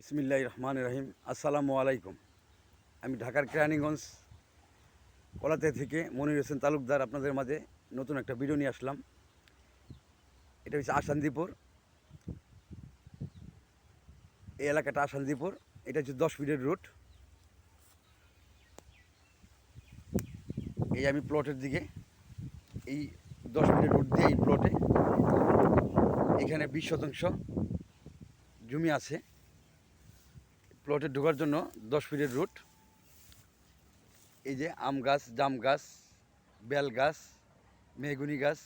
বিসমিল্লাহ রহমান রহিম। আসসালামু আলাইকুম। আমি ঢাকার কেরানীগঞ্জ কলাতে থেকে মনির হোসেন তালুকদার আপনাদের মাঝে নতুন একটা ভিডিও নিয়ে আসলাম। এটা হচ্ছে আসানদীপুর। এই এলাকাটা আসানদীপুর। এটা হচ্ছে দশ ফিটের রুট এই আমি প্লটের দিকে। এই দশ ফিটের রুট দিয়ে এই প্লটে এখানে বিশ শতাংশ জমি আছে। প্লটে ঢোকার জন্য দশ ফিটের রুট এই যে আম গাছ, জাম গাছ, বেল গাছ, মেহগুনি গাছ,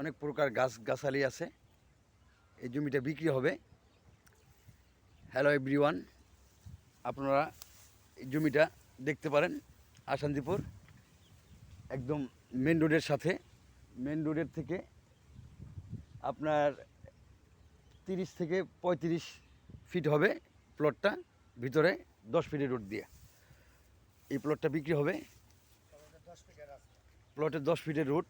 অনেক প্রকার গাছ, গাছালি আছে। এই জমিটা বিক্রি হবে। হ্যালো এভরিওয়ান আপনারা এই জমিটা দেখতে পারেন আসানদীপুর একদম মেন রোডের সাথে। মেন রোডের থেকে আপনার তিরিশ থেকে পঁয়ত্রিশ ফিট হবে। প্লটটা ভিতরে দশ ফিটের রোড দিয়ে। এই প্লটটা বিক্রি হবে। প্লটের দশ ফিটের রোড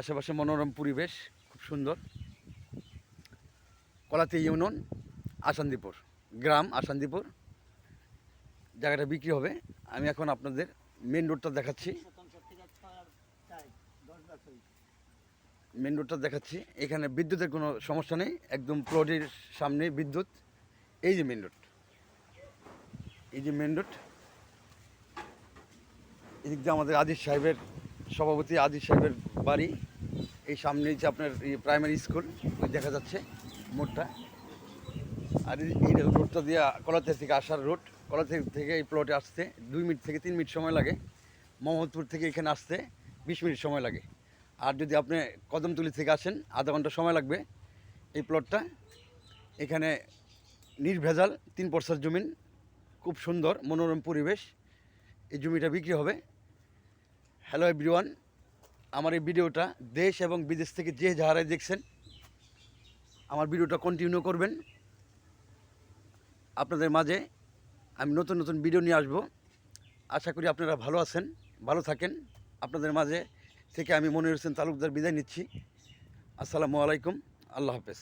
আশেপাশে মনোরম পরিবেশ, খুব সুন্দর। কলাতে ইউনিয়ন, আসানদীপুর, গ্রাম আসানদীপুর। জায়গাটা বিক্রি হবে। আমি এখন আপনাদের মেন রোডটা দেখাচ্ছি। মেন রোডটা দেখাচ্ছি। এখানে বিদ্যুতের কোনো সমস্যা নেই। একদম প্লটের সামনে বিদ্যুৎ। এই যে মেন রোড এই যে মেন রোড এদিক দিয়ে আমাদের আজিজ সাহেবের সভাপতি আজিজ সাহেবের বাড়ি। এই সামনে যে আপনার প্রাইমারি স্কুল ওই দেখা যাচ্ছে মোড়টা। আর এই এই রোডটা দিয়ে কলাতে থেকে আসার রোড কলাতে থেকে এই প্লটে আসতে দুই মিনিট থেকে তিন মিনিট সময় লাগে। মোহাম্মদপুর থেকে এখানে আসতে বিশ মিনিট সময় লাগে। আর যদি আপনি কদমতলি থেকে আসেন, আধা ঘণ্টা সময় লাগবে এই প্লটটা এখানে নির্ভেজাল, তিন পরসার জমিন, খুব সুন্দর, মনোরম পরিবেশ। এই জমিটা বিক্রি হবে। হ্যালো এভরিওয়ান আমার এই ভিডিওটা দেশ এবং বিদেশ থেকে যে যাহারাই দেখছেন, আমার ভিডিওটা কন্টিনিউ করবেন। আপনাদের মাঝে আমি নতুন নতুন ভিডিও নিয়ে আসব। আশা করি আপনারা ভালো আছেন, ভালো থাকেন। আপনাদের মাঝে থেকে আমি মনির হোসেন তালুকদার বিদায় নিচ্ছি। আসসালামু আলাইকুম, আল্লাহ হাফেজ।